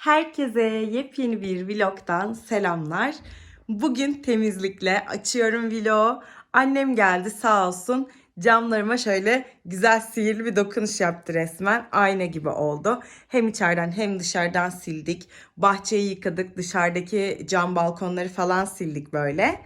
Herkese yepyeni bir vlogdan selamlar. Bugün temizlikle açıyorum vlogu. Annem geldi sağ olsun. Camlarıma şöyle güzel sihirli bir dokunuş yaptı resmen. Ayna gibi oldu. Hem içeriden hem dışarıdan sildik. Bahçeyi yıkadık. Dışarıdaki cam balkonları falan sildik böyle.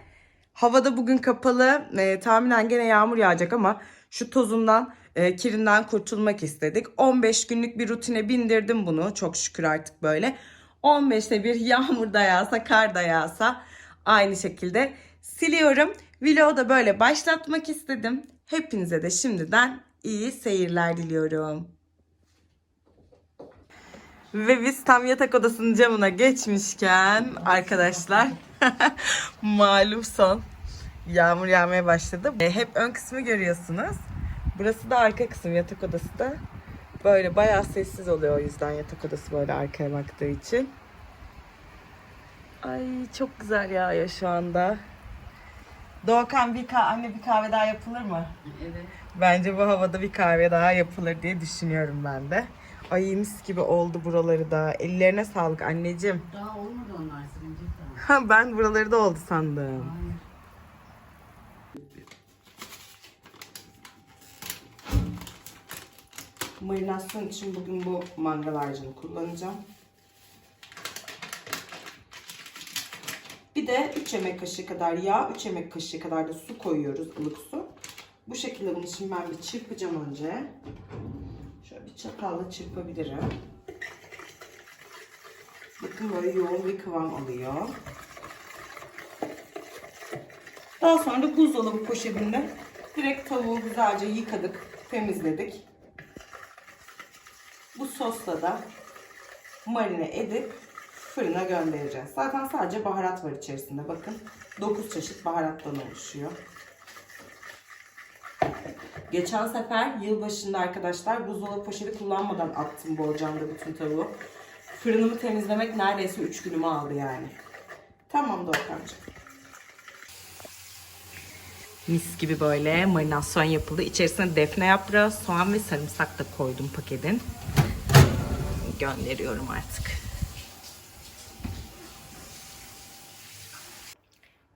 Havada bugün kapalı. E, tahminen gene yağmur yağacak ama şu tozundan, e, kirinden kurtulmak istedik. 15 günlük bir rutine bindirdim bunu. Çok şükür artık böyle. 15'te bir yağmur da yağsa, kar da yağsa aynı şekilde siliyorum. Vlogu da böyle başlatmak istedim. Hepinize de şimdiden iyi seyirler diliyorum. Ve biz tam yatak odasının camına geçmişken arkadaşlar malum son yağmur yağmaya başladı. E, hep ön kısmı görüyorsunuz. Burası da arka kısım yatak odası da. Böyle bayağı sessiz oluyor o yüzden yatak odası böyle arkaya baktığı için. Ay çok güzel yağıyor şu anda. Doğukan bir kahve, anne bir kahve daha yapılır mı? Evet. Bence bu havada bir kahve daha yapılır diye düşünüyorum ben de. Ay mis gibi oldu buraları da. Ellerine sağlık anneciğim. Daha olmadı onlar silinecek ben buraları da oldu sandım. Hayır. Marinasyon için bugün bu mangal harcını kullanacağım. Bir de 3 yemek kaşığı kadar yağ, 3 yemek kaşığı kadar da su koyuyoruz, ılık su. Bu şekilde bunu şimdi ben bir çırpacağım önce. Şöyle bir çatalla çırpabilirim. Bakın böyle yoğun bir kıvam alıyor. Daha sonra da buzdolabı poşetinde direkt tavuğu güzelce yıkadık, temizledik. Sosla da marine edip fırına göndereceğiz. Zaten sadece baharat var içerisinde. Bakın 9 çeşit baharattan oluşuyor. Geçen sefer yılbaşında arkadaşlar buzdolabı poşeti kullanmadan attım borcamda bütün tavuğu. Fırınımı temizlemek neredeyse 3 günümü aldı yani. Tamam Doğukan'cığım. Mis gibi böyle marinasyon yapıldı. İçerisine defne yaprağı, soğan ve sarımsak da koydum paketin. Gönderiyorum artık.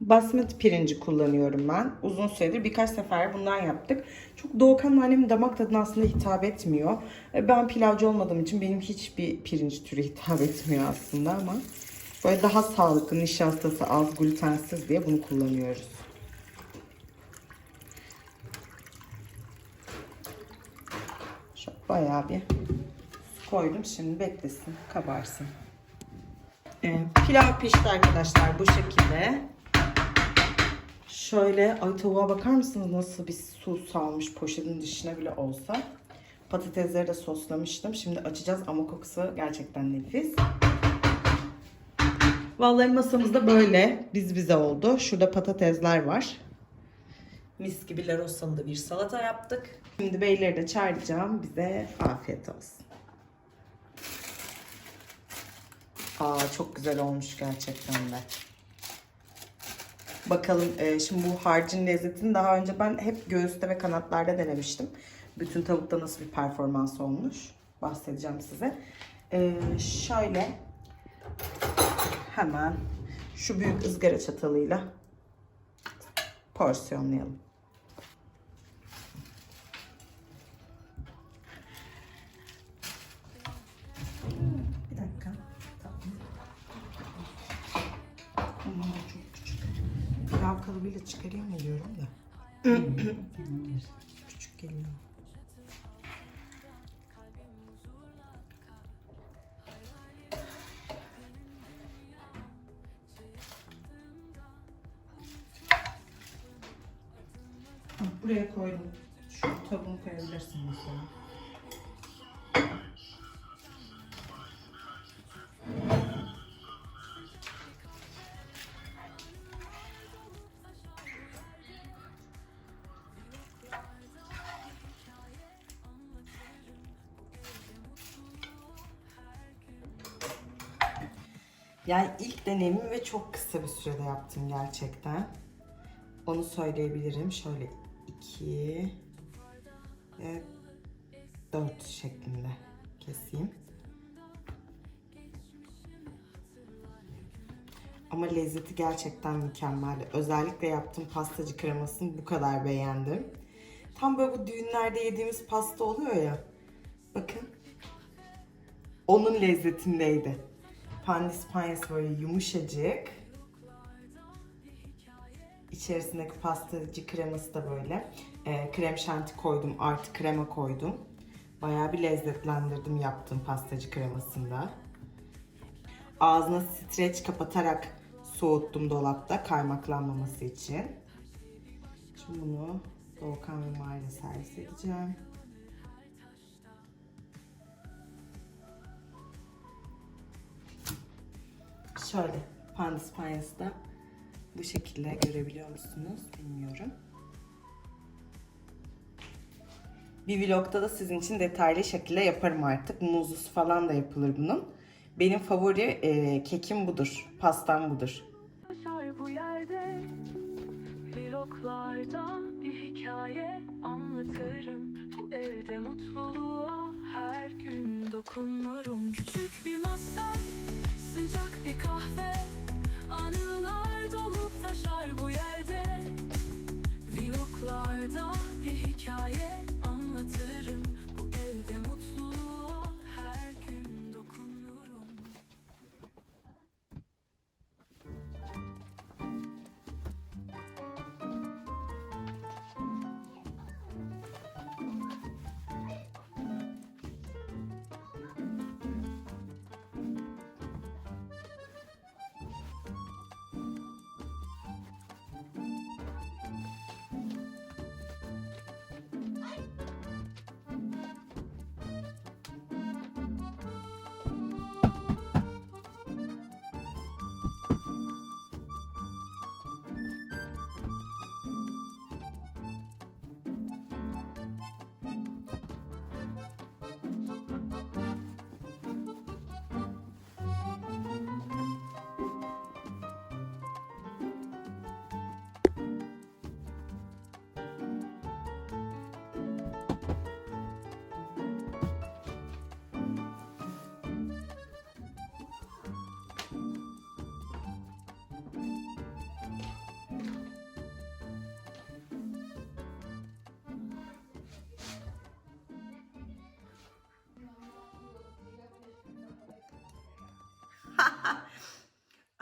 Basmati pirinci kullanıyorum ben. Uzun süredir birkaç sefer bundan yaptık. Çok Doğukan annemin damak tadına aslında hitap etmiyor. E, Ben pilavcı olmadığım için benim hiçbir pirinç türü hitap etmiyor aslında ama böyle daha sağlıklı, nişastası az, glutensiz diye bunu kullanıyoruz. Şöyle bayağı bir koydum. Şimdi beklesin, kabarsın. Ee, pilav pişti arkadaşlar bu şekilde. Şöyle ay tavuğa bakar mısınız nasıl bir su salmış poşetin dışına bile olsa. Patatesleri de soslamıştım. Şimdi açacağız ama kokusu gerçekten nefis. Vallahi masamızda böyle biz bize oldu. Şurada patatesler var. Mis gibi larosalı bir salata yaptık. Şimdi beyleri de çağıracağım. Bize afiyet olsun. Aa çok güzel olmuş gerçekten de. Bakalım e, şimdi bu harcın lezzetini daha önce ben hep göğüste ve kanatlarda denemiştim. Bütün tavukta nasıl bir performans olmuş bahsedeceğim size. E, şöyle hemen şu büyük ızgara çatalıyla porsiyonlayalım. Kalıbıyla çıkarayım mı diyorum da. küçük geliyor. Buraya koydum. Şu tavuğunu koyabilirsin mesela. Yani ilk deneyimim ve çok kısa bir sürede yaptım gerçekten. Onu söyleyebilirim. Şöyle iki ve dört şeklinde keseyim. Ama lezzeti gerçekten mükemmel. Özellikle yaptığım pastacı kremasını bu kadar beğendim. Tam böyle bu düğünlerde yediğimiz pasta oluyor ya. Bakın. Onun lezzetindeydi. Pandispanyası böyle yumuşacık. İçerisindeki pastacı kreması da böyle. Ee, krem şanti koydum, artı krema koydum. Bayağı bir lezzetlendirdim yaptığım pastacı kremasında. Ağzına streç kapatarak soğuttum dolapta kaymaklanmaması için. Şimdi bunu Doğukan ve Mahir'e servis edeceğim. Şöyle pandispanyası da bu şekilde görebiliyor musunuz bilmiyorum. Bir vlogda da sizin için detaylı şekilde yaparım artık. Muzlusu falan da yapılır bunun. Benim favori e, kekim budur. Pastam budur. Bu yerde Vloglarda bir hikaye anlatırım Bu evde mutluluğa her gün dokunurum Küçük bir masa, sıcak bir kahve. Anılar dolup taşar bu yerde. Vloglarda bir hikaye anlatırım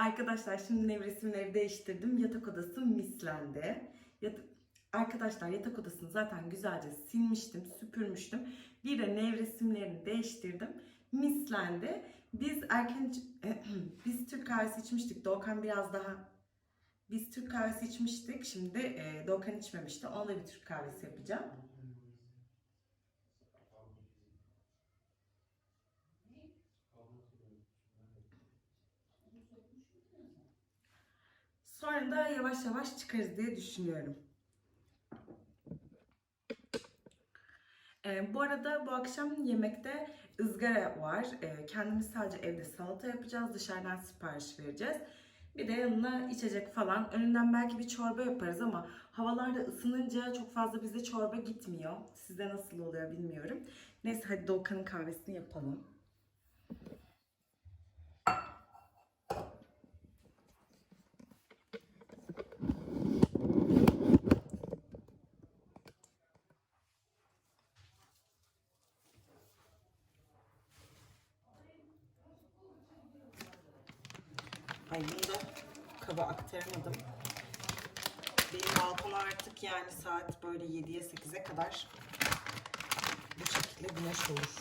Arkadaşlar şimdi nevresimleri değiştirdim. Yatak odası mislendi. Yat- Arkadaşlar yatak odasını zaten güzelce silmiştim, süpürmüştüm. Bir de nevresimlerini değiştirdim. Mislendi. Biz erken biz Türk kahvesi içmiştik. Doğukan biraz daha biz Türk kahvesi içmiştik. Şimdi e, Doğukan içmemişti. Ona bir Türk kahvesi yapacağım. Sonra da yavaş yavaş çıkarız diye düşünüyorum. Ee, bu arada bu akşam yemekte ızgara var. Ee, kendimiz sadece evde salata yapacağız. Dışarıdan sipariş vereceğiz. Bir de yanına içecek falan. Önünden belki bir çorba yaparız ama havalarda ısınınca çok fazla bize çorba gitmiyor. Size nasıl oluyor bilmiyorum. Neyse hadi Doğukan'ın kahvesini yapalım. Ay bunu da kaba aktaramadım. Benim balkona artık yani saat böyle 7'ye 8'e kadar bu şekilde güneş olur.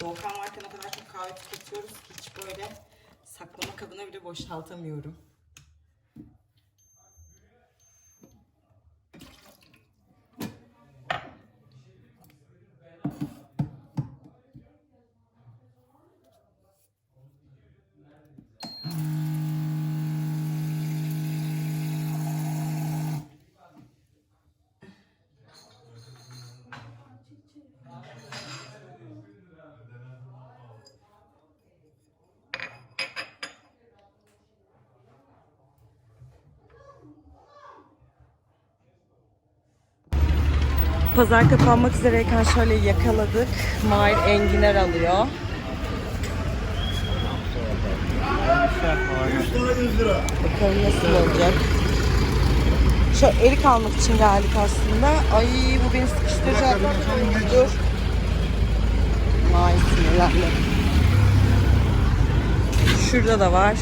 Doğukan varken o kadar çok kahve tüketiyoruz ki hiç böyle saklama kabına bile boşaltamıyorum. Pazar kapanmak üzereyken şöyle yakaladık. Mahir enginar alıyor. Bakalım nasıl olacak. Şu erik almak için geldik aslında. Ay bu beni sıkıştıracak. Dur. Mahir sinirlendi. Şurada da var.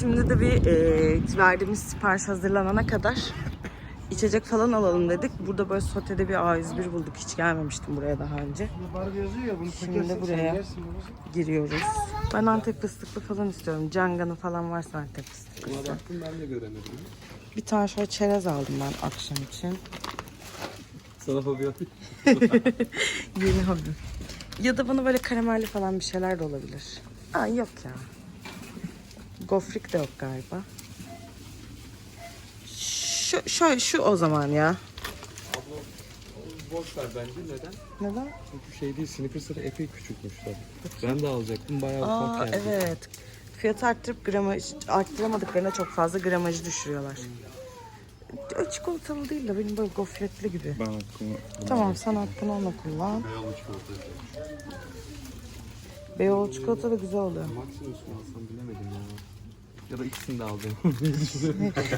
Şimdi de bir e, verdiğimiz sipariş hazırlanana kadar içecek falan alalım dedik. Burada böyle sotede bir A101 bulduk. Hiç gelmemiştim buraya daha önce. Şimdi buraya. Giriyoruz. Ben Antep fıstıklı falan istiyorum. Canganı falan varsa Antep fıstıklı. Buna baktım ben de göremedim. Bir tane şöyle çerez aldım ben akşam için. Sana hobi. Yeni hobim. Ya da bana böyle karamelli falan bir şeyler de olabilir. Aa yok ya. Gofrik de yok galiba. Şu, şu, şu o zaman ya. Boş ver bence. Neden? Neden? Çünkü şey değil, Snickers'ları epey küçültmüşler. Ben de alacaktım, bayağı Aa ufak geldi. evet. Fiyatı arttırıp gramaj arttıramadıklarına çok fazla gramajı düşürüyorlar. O çikolatalı değil de benim böyle gofretli gibi. Ben hakkımı... Tamam sen hakkını onunla kullan. Beyoğlu çikolata da güzel oluyor. Maximus mu alsam bilemedim ya. Ya da ikisini de aldım.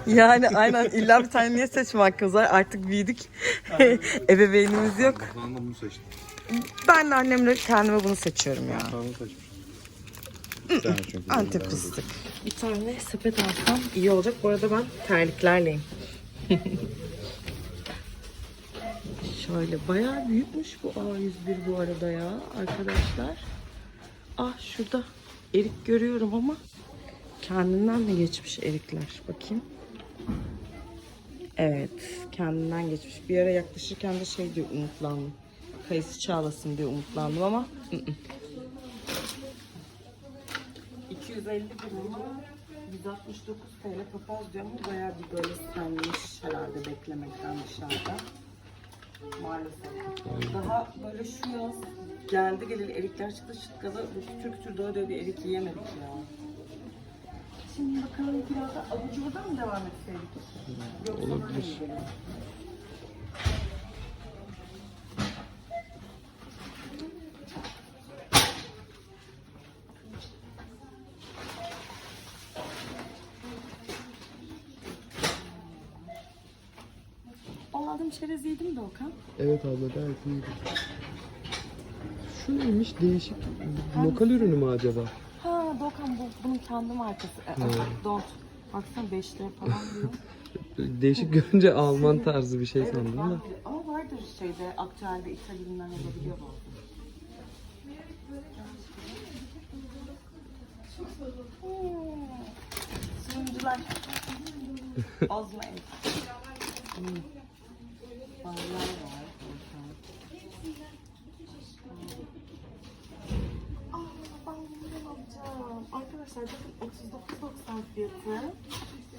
Yani aynen illa bir tane niye seçme hakkımız var artık büyüdük. Ebeveynimiz yok. ben de bunu seçtim. Ben de annemle kendime bunu seçiyorum ya. Ben bunu. Antep fıstık. Bir tane sepet alsam iyi olacak. Bu arada ben terliklerleyim. Şöyle bayağı büyükmüş bu A101 bu arada ya arkadaşlar. Ah şurada erik görüyorum ama kendinden mi geçmiş erikler? Bakayım. Evet, kendinden geçmiş. Bir ara yaklaşırken de şey diyor umutlandım. Kayısı çağlasın diye umutlandım ama ı-ı. 250 gram 169 TL papaz diyor ama bayağı bir böyle senmiş herhalde beklemekten dışarıda. Maalesef. Daha böyle şu yaz geldi geleli erikler çıktı çıkkalı bu Türk Türk doğru bir erik yiyemedik ya. Şimdi bakalım biraz da avucumdan mı devam etseydik? Yoksa böyle mi Olabilir. O aldığım çerez yedim de Okan. Evet abla gayet iyiydi. Şu neymiş değişik. Lokal ürünü mü acaba? Bunun kendi markası. E, Don't. Baksana 5 lira falan diyor. Değişik görünce Alman tarzı bir şey evet sandım da. Ama vardır şeyde aktüelde İtalya'dan olabiliyor bazen. Hmm. Sunumcular. Ozmayın. Hmm. Barlar Arkadaşlar bakın 39.90 fiyatı.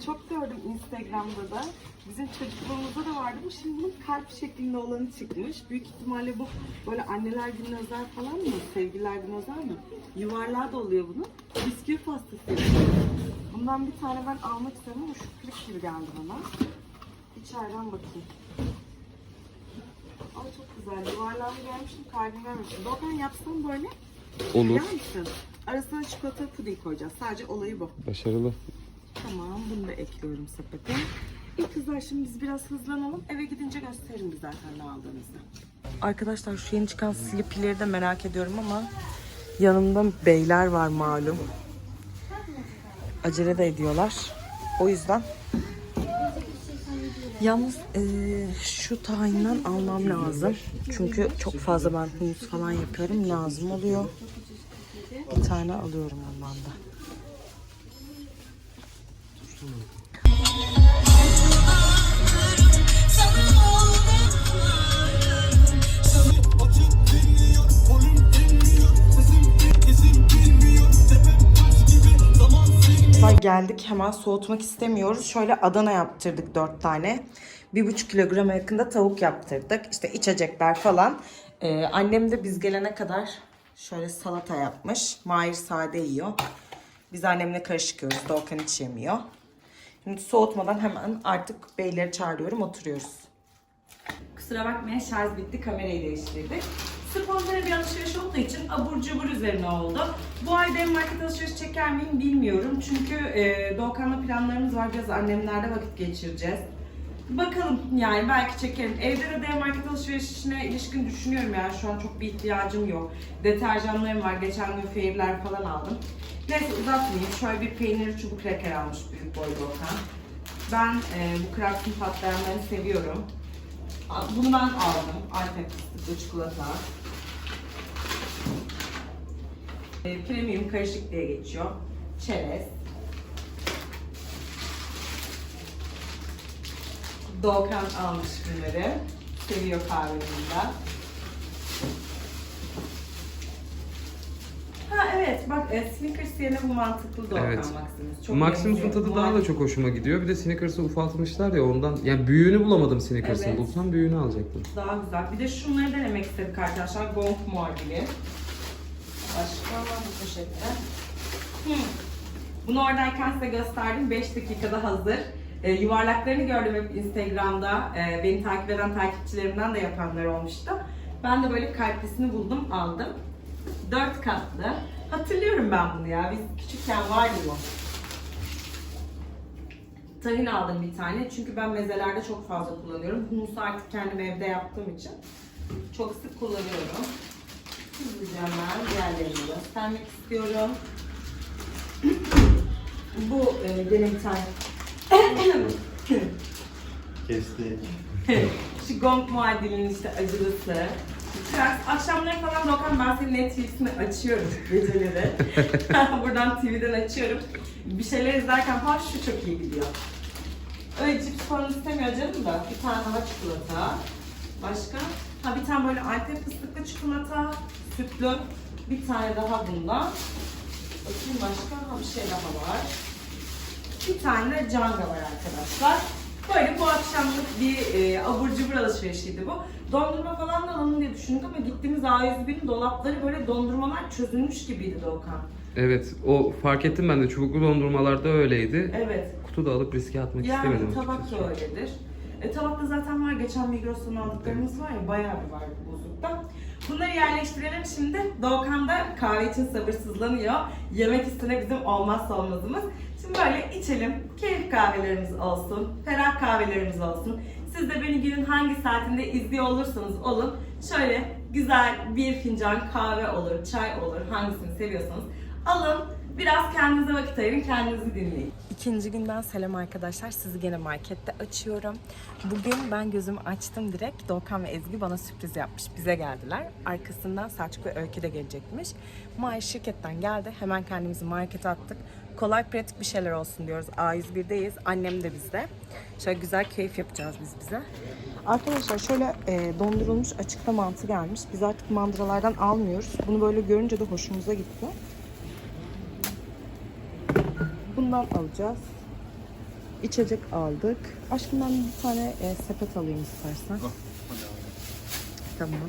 Çok gördüm Instagram'da da. Bizim çocukluğumuzda da vardı bu. Şimdi bunun kalp şeklinde olanı çıkmış. Büyük ihtimalle bu böyle anneler gününe özel falan mı? Sevgililer gününe özel mi? Yuvarlağı da oluyor bunun. Bisküvi pastası. Bundan bir tane ben almak istedim ama şu klik gibi geldi bana. İçeriden bakayım. Ay çok güzel. Yuvarlağını görmüştüm, kalbini görmüştüm. Dokan yapsam böyle Olur. Biliyor musun? Arasına çikolata puding koyacağız. Sadece olayı bu. Başarılı. Tamam, bunu da ekliyorum sepete. İyi kızlar şimdi biz biraz hızlanalım. Eve gidince gösteririm biz zaten ne aldığımızı. Arkadaşlar şu yeni çıkan Slippy'leri de merak ediyorum ama yanımda beyler var malum. Acele de ediyorlar. O yüzden Yalnız eee, şu tahinden almam lazım. Çünkü çok fazla ben humus falan yapıyorum. Lazım oluyor. Bir tane alıyorum ondan da. Geldik hemen soğutmak istemiyoruz. Şöyle Adana yaptırdık dört tane. Bir buçuk kilograma yakında tavuk yaptırdık. İşte içecekler falan. Ee, annem de biz gelene kadar şöyle salata yapmış. Mahir sade yiyor. Biz annemle karışık yiyoruz. Doğukan hiç yemiyor. Şimdi soğutmadan hemen artık beyleri çağırıyorum oturuyoruz. Kusura bakmayın şarj bitti kamerayı değiştirdik. Spontane bir alışveriş olduğu için abur cubur üzerine oldu. Bu ay ben market alışveriş çeker miyim bilmiyorum. Çünkü e, Doğukan'la planlarımız var. Biraz annemlerde vakit geçireceğiz. Bakalım yani belki çekerim. Evde de dev market alışverişine ilişkin düşünüyorum yani şu an çok bir ihtiyacım yok. Deterjanlarım var. Geçen gün Fair'ler falan aldım. Neyse uzatmayayım. Şöyle bir peynir çubuk kreker almış büyük boy Doğukan. Ben e, bu Kraft'ın patlayanlarını seviyorum. Bunu ben aldım. Antep fıstıklı çikolata. E, premium karışık diye geçiyor. Çerez. Doğukan almış bunları. Seviyor kahvelerinde. Ha evet bak e, Snickers yerine bu mantıklı Doğukan Evet. Maximus. Çok Maximus'un benziyor. tadı daha da çok hoşuma gidiyor. Bir de Snickers'ı ufaltmışlar ya ondan. Yani büyüğünü bulamadım Snickers'ın. Evet. Bulsam büyüğünü alacaktım. Daha güzel. Bir de şunları denemek istedik arkadaşlar. Gong muadili. Başka bu poşette. Hmm. Bunu oradayken size gösterdim. 5 dakikada hazır. Ee, yuvarlaklarını gördüm hep Instagram'da. Ee, beni takip eden takipçilerimden de yapanlar olmuştu. Ben de böyle kalplisini buldum, aldım. 4 katlı. Hatırlıyorum ben bunu ya. Biz küçükken vardı bu. Tahin aldım bir tane çünkü ben mezelerde çok fazla kullanıyorum. Humusu artık kendim evde yaptığım için çok sık kullanıyorum. Hızlıca hemen diğerlerini göstermek istiyorum. Bu e, gene bir tane. Kesti. Şu gong muadilinin işte acılısı. Biraz akşamları falan Dokan ben senin Netflix'ini açıyorum geceleri. Buradan TV'den açıyorum. Bir şeyler izlerken falan şu çok iyi gidiyor. Öyle cips falan istemiyor canım da. Bir tane hava çikolata. Başka? Ha bir tane böyle Antep fıstıklı çikolata, sütlü. Bir tane daha bundan. Bakayım başka ha, bir şey daha var. Bir tane canga var arkadaşlar. Böyle bu akşamlık bir e, abur cubur alışverişiydi bu. Dondurma falan da alalım diye düşündük ama gittiğimiz A101'in dolapları böyle dondurmalar çözülmüş gibiydi Doğukan. Evet o fark ettim ben de çubuklu dondurmalarda öyleydi. Evet. Kutu da alıp riske atmak istemedim Yani tabak da öyledir. E, tabakta zaten var. Geçen Migros'tan aldıklarımız var ya bayağı bir var buzlukta. Bunları yerleştirelim şimdi. Doğukan da kahve için sabırsızlanıyor. Yemek üstüne bizim olmazsa olmazımız. Şimdi böyle içelim. Keyif kahvelerimiz olsun. Ferah kahvelerimiz olsun. Siz de beni günün hangi saatinde izliyor olursanız olun. Şöyle güzel bir fincan kahve olur, çay olur. Hangisini seviyorsanız alın. Biraz kendinize vakit ayırın, kendinizi dinleyin. İkinci günden selam arkadaşlar. Sizi gene markette açıyorum. Bugün ben gözümü açtım direkt. Doğukan ve Ezgi bana sürpriz yapmış. Bize geldiler. Arkasından Selçuk ve Öykü de gelecekmiş. Maaş şirketten geldi. Hemen kendimizi markete attık. Kolay pratik bir şeyler olsun diyoruz. A101'deyiz. Annem de bizde. Şöyle güzel keyif yapacağız biz bize. Arkadaşlar şöyle e, dondurulmuş açıkta mantı gelmiş. Biz artık mandıralardan almıyoruz. Bunu böyle görünce de hoşumuza gitti. Bundan alacağız. İçecek aldık. Aşkım ben bir tane e, sepet alayım istersen. Tamam.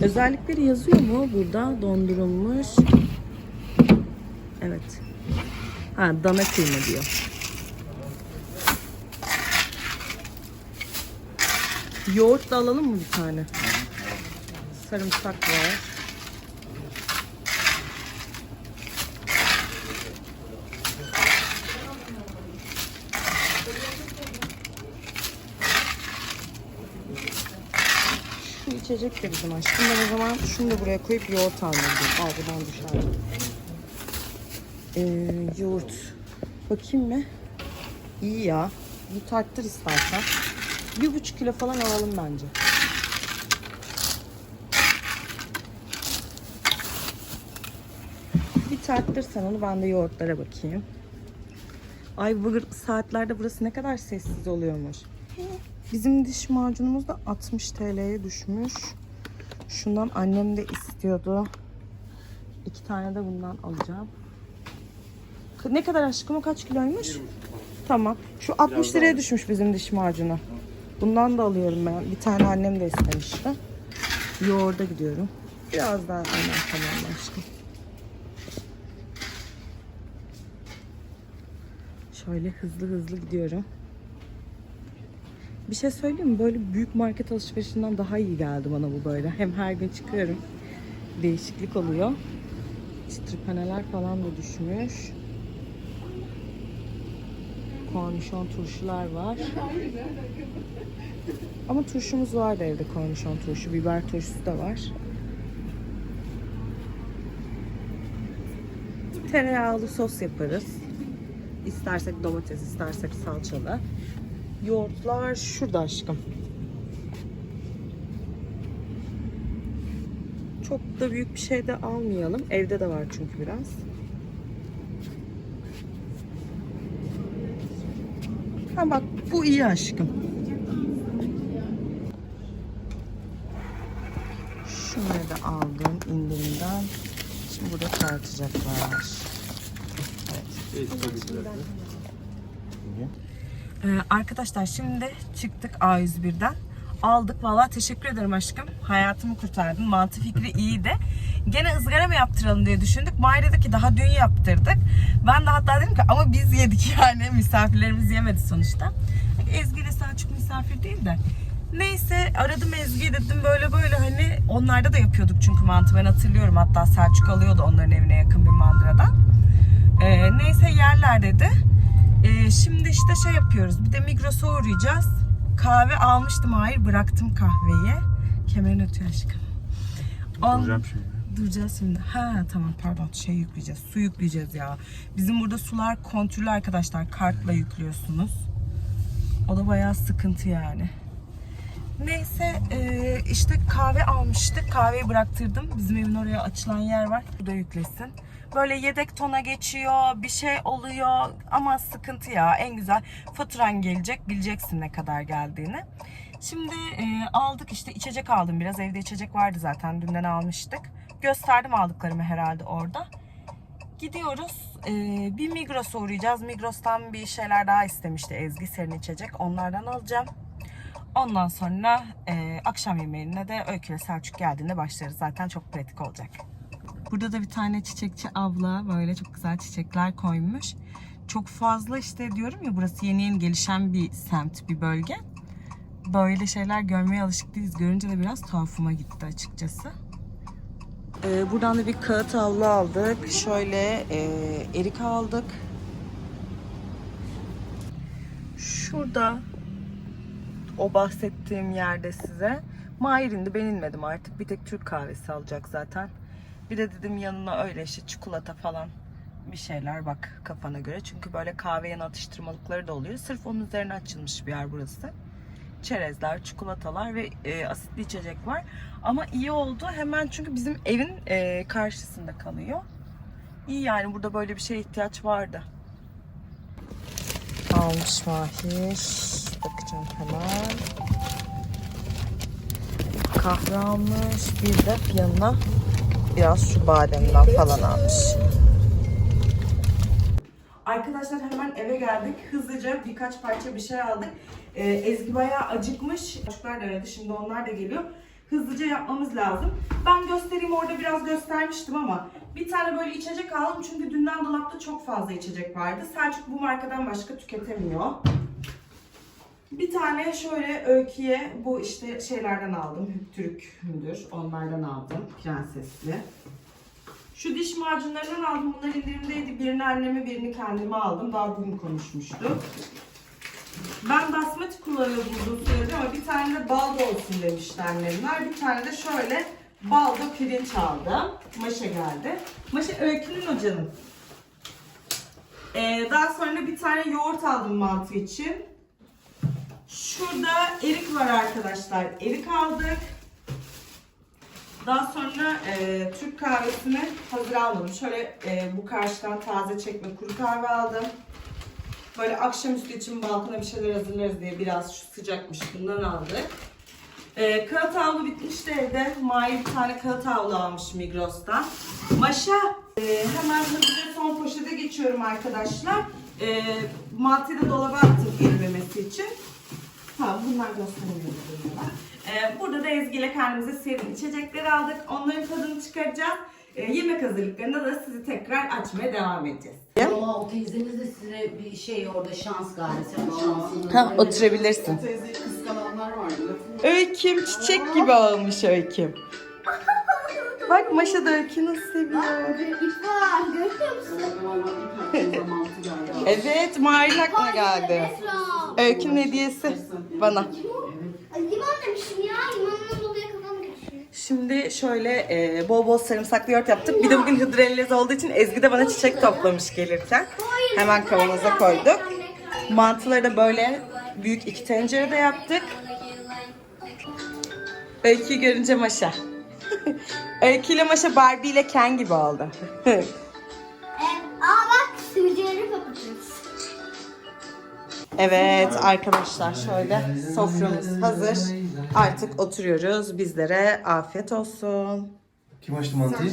Özellikleri yazıyor mu burada? Dondurulmuş. Evet. Ha dana kıyma diyor. Yoğurt da alalım mı bir tane? Sarımsak var. Şu içecek de bizim aşkım. Ben o zaman şunu da buraya koyup yoğurt almalıyım. Al buradan Ee, yoğurt. Bakayım mı? İyi ya. Bir tarttır istersen. Bir buçuk kilo falan alalım bence. Bir tarttır sen onu. Ben de yoğurtlara bakayım. Ay bu saatlerde burası ne kadar sessiz oluyormuş. Bizim diş macunumuz da 60 TL'ye düşmüş. Şundan annem de istiyordu. İki tane de bundan alacağım. Ne kadar aşkım o kaç kiloymuş? Tamam. Şu 60 liraya düşmüş bizim diş macunu. Bundan da alıyorum ben. Bir tane annem de istemişti. Yoğurda gidiyorum. Biraz daha aynen tamam aşkım. Şöyle hızlı hızlı gidiyorum. Bir şey söyleyeyim mi? Böyle büyük market alışverişinden daha iyi geldi bana bu böyle. Hem her gün çıkıyorum. Değişiklik oluyor. Çıtırpaneler falan da düşmüş. Kornişon turşular var. Ama turşumuz vardı evde kornişon turşu. Biber turşusu da var. Tereyağlı sos yaparız. İstersek domates, istersek salçalı. Yoğurtlar şurada aşkım. Çok da büyük bir şey de almayalım. Evde de var çünkü biraz. Ha bak bu iyi aşkım. Şunları da aldım indirimden. Şimdi burada tartacaklar. Ee, arkadaşlar şimdi çıktık A101'den. Aldık valla teşekkür ederim aşkım. Hayatımı kurtardın. Mantı fikri iyiydi. Gene ızgara mı yaptıralım diye düşündük. Ki daha dün yaptırdık. Ben de hatta dedim ki ama biz yedik yani. Misafirlerimiz yemedi sonuçta. Ezgi ile Selçuk misafir değil de. Neyse aradım Ezgi'yi dedim böyle böyle hani onlarda da yapıyorduk çünkü mantı ben hatırlıyorum. Hatta Selçuk alıyordu onların evine yakın bir mandıradan. Ee, neyse yerler dedi. Ee, şimdi işte şey yapıyoruz. Bir de Migros'a uğrayacağız. Kahve almıştım. Hayır bıraktım kahveyi. Kemerin ötüyor aşkım. On... Duracağım şimdi. Duracağız şimdi. Ha tamam pardon şey yükleyeceğiz. Su yükleyeceğiz ya. Bizim burada sular kontrollü arkadaşlar. Kartla yüklüyorsunuz. O da bayağı sıkıntı yani. Neyse e, işte kahve almıştık. Kahveyi bıraktırdım. Bizim evin oraya açılan yer var. Bu da yüklesin. Böyle yedek tona geçiyor, bir şey oluyor ama sıkıntı ya. En güzel faturan gelecek, bileceksin ne kadar geldiğini. Şimdi e, aldık işte içecek aldım biraz. Evde içecek vardı zaten dünden almıştık. Gösterdim aldıklarımı herhalde orada. Gidiyoruz. E, bir Migros'a uğrayacağız. Migros'tan bir şeyler daha istemişti Ezgi serin içecek. Onlardan alacağım. Ondan sonra e, akşam yemeğine de Öykü ile Selçuk geldiğinde başlarız. Zaten çok pratik olacak. Burada da bir tane çiçekçi abla böyle çok güzel çiçekler koymuş. Çok fazla işte diyorum ya burası yeni yeni gelişen bir semt, bir bölge. Böyle şeyler görmeye alışık değiliz. Görünce de biraz tuhafıma gitti açıkçası. Ee, buradan da bir kağıt havlu aldık. Şöyle e, erik aldık. Şurada o bahsettiğim yerde size. Mahir indi ben inmedim artık. Bir tek Türk kahvesi alacak zaten. Bir de dedim yanına öyle işte çikolata falan bir şeyler bak kafana göre. Çünkü böyle kahve yanı atıştırmalıkları da oluyor. Sırf onun üzerine açılmış bir yer burası. Çerezler, çikolatalar ve e, asitli içecek var. Ama iyi oldu. Hemen çünkü bizim evin e, karşısında kalıyor. İyi yani burada böyle bir şeye ihtiyaç vardı. Almış Mahir. Bakacağım hemen. Kahve almış. Bir de yanına biraz şu bademden falan almış. Arkadaşlar hemen eve geldik. Hızlıca birkaç parça bir şey aldık. Ee, Ezgi bayağı acıkmış. Çocuklar da aradı. Şimdi onlar da geliyor. Hızlıca yapmamız lazım. Ben göstereyim orada biraz göstermiştim ama bir tane böyle içecek aldım. Çünkü dünden dolapta çok fazla içecek vardı. Selçuk bu markadan başka tüketemiyor. Bir tane şöyle öyküye bu işte şeylerden aldım. Hüptürük müdür? Onlardan aldım. Prensesli. Şu diş macunlarından aldım. Bunlar indirimdeydi. Birini anneme birini kendime aldım. Daha bugün konuşmuştuk. Ben basmati kullanıyordum uzun süredir ama bir tane de baldo olsun demişti annemler. Bir tane de şöyle baldo pirinç aldım. Maşa geldi. Maşa öykünün o canım. Ee, daha sonra bir tane yoğurt aldım mantı için. Şurada erik var arkadaşlar. Erik aldık. Daha sonra e, Türk kahvesini hazır almadım. Şöyle e, bu karşıdan taze çekme kuru kahve aldım. Böyle akşamüstü için balkona bir şeyler hazırlarız diye biraz şu sıcakmış bundan aldık. E, kağıt havlu bitmişti evde. Mahir bir tane kağıt havlu almış Migros'tan. Maşa. E, hemen hızlıca son poşete geçiyorum arkadaşlar. E, da dolaba attım erimemesi için. Ha bunlar gösteremiyorum. Ee, burada da Ezgi ile kendimize serin içecekler aldık. Onların tadını çıkaracağız. Ee, yemek hazırlıklarında da sizi tekrar açmaya devam edeceğiz. Ama o teyzeniz de size bir şey orada şans galiba. Senin şansınız. Ha, oturabilirsin. Kız Öyküm çiçek gibi olmuş Öyküm. Bak Maşa da Öykü nasıl seviyor. İp var. Görüyor musun? Evet Mahir'in aklına geldi. Öykünün hediyesi bana. Limon demişim ya. Limonla dolayı kafam karışıyor. Şimdi şöyle e, bol bol sarımsaklı yoğurt yaptık. Bir de bugün hıdrellez olduğu için Ezgi de bana çiçek toplamış gelirken. Hemen kavanoza koyduk. Mantıları da böyle büyük iki tencerede yaptık. Öykü'yü görünce Maşa. Öykü ile Maşa Barbie ile Ken gibi oldu. Evet. Aa bak sivilceleri kapatıyoruz. evet arkadaşlar şöyle soframız hazır. Artık oturuyoruz. Bizlere afiyet olsun. Kim açtı mantıyı?